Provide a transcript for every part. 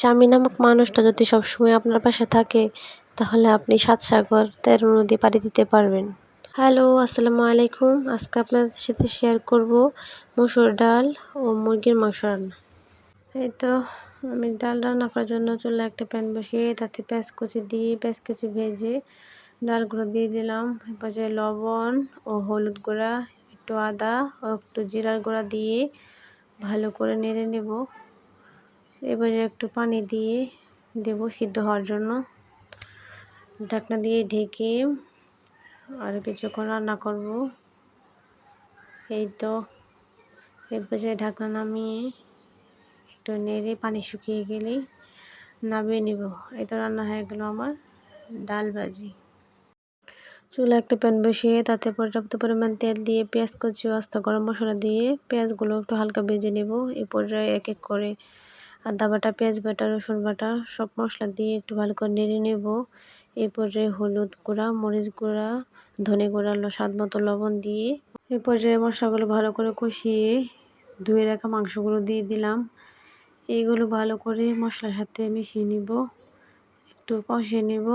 স্বামী নামক মানুষটা যদি সবসময় আপনার পাশে থাকে, তাহলে আপনি সাত সাগর তেরো নদী পাড়ি দিতে পারবেন। হ্যালো, আসসালামু আলাইকুম। আজকে আপনাদের সাথে শেয়ার করব মসুর ডাল ও মুরগির মাংস রান্না। এই তো, আমি ডাল রান্না করার জন্য চুলে একটা প্যান বসিয়ে তাতে পেঁয়াজ কুচি দিয়ে, পেঁয়াজ কুচি ভেজে ডালগুলো দিয়ে দিলাম। এরপর লবণ ও হলুদ গুঁড়া, একটু আদা ও একটু জিরার গুঁড়া দিয়ে ভালো করে নেড়ে নেব। এবারে একটু পানি দিয়ে দেব সিদ্ধ হওয়ার জন্য। ঢাকনা দিয়ে ঢেকে আর কিছুক্ষণ রান্না করব। এই তো এরপর ঢাকনা নামিয়ে একটু নেড়ে পানি শুকিয়ে গেলেই নামিয়ে নিব। এই তো রান্না হয়ে গেল আমার ডাল ভাজি। চুলা একটা প্যান বসিয়ে তাতে পর্যাপ্ত পরিমাণ তেল দিয়ে পেঁয়াজ কুচি, আস্ত গরম মশলা দিয়ে পেঁয়াজগুলো একটু হালকা ভেজে নেব। এই পর্যায়ে এক এক করে আদা বাটা, পেঁয়াজ বাটা, রসুন বাটা, সব মশলা দিয়ে একটু ভালো করে নেড়ে নেব। এই পর্যায়ে হলুদ গুঁড়া, মরিচ গুঁড়া, ধনে গুঁড়া স্বাদ মতো লবণ দিয়ে এই পর্যায়ে মশলাগুলো ভালো করে কষিয়ে ধুয়ে রাখা মাংসগুলো দিয়ে দিলাম। এইগুলো ভালো করে মশলার সাথে মিশিয়ে নিব, একটু কষিয়ে নেব।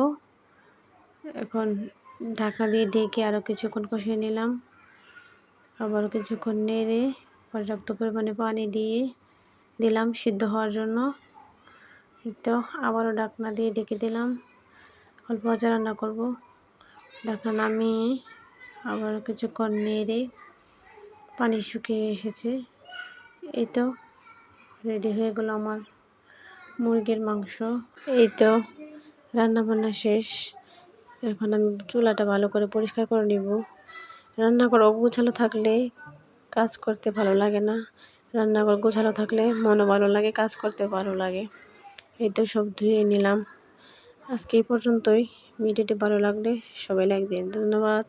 এখন ঢাকা দিয়ে ঢেকে আরও কিছুক্ষণ কষিয়ে নিলাম। আবার কিছুক্ষণ নেড়ে পর্যাপ্ত পরিমাণে পানি দিয়ে দিলাম সিদ্ধ হওয়ার জন্য। তো আবারও ডাকনা দিয়ে ডেকে দিলাম। অল্প আচা রান্না করব। ঢাকনা নামিয়ে আবার কিছুক্ষণ নেড়ে পানি শুকিয়ে এসেছে। এই তো রেডি হয়ে গেল আমার মুরগির মাংস। এই তো রান্না বান্না শেষ। এখন আমি চুলাটা ভালো করে পরিষ্কার করে নিব। রান্নাঘর অগোছালো থাকলে কাজ করতে ভালো লাগে না। রান্নাঘর গোছালো থাকলে মনও ভালো লাগে, কাজ করতে ভালো লাগে। এই তো সব ধুয়ে নিলাম। আজকে এই পর্যন্তই। ভিডিওটি ভালো লাগলে সবাই লাইক দিন। ধন্যবাদ।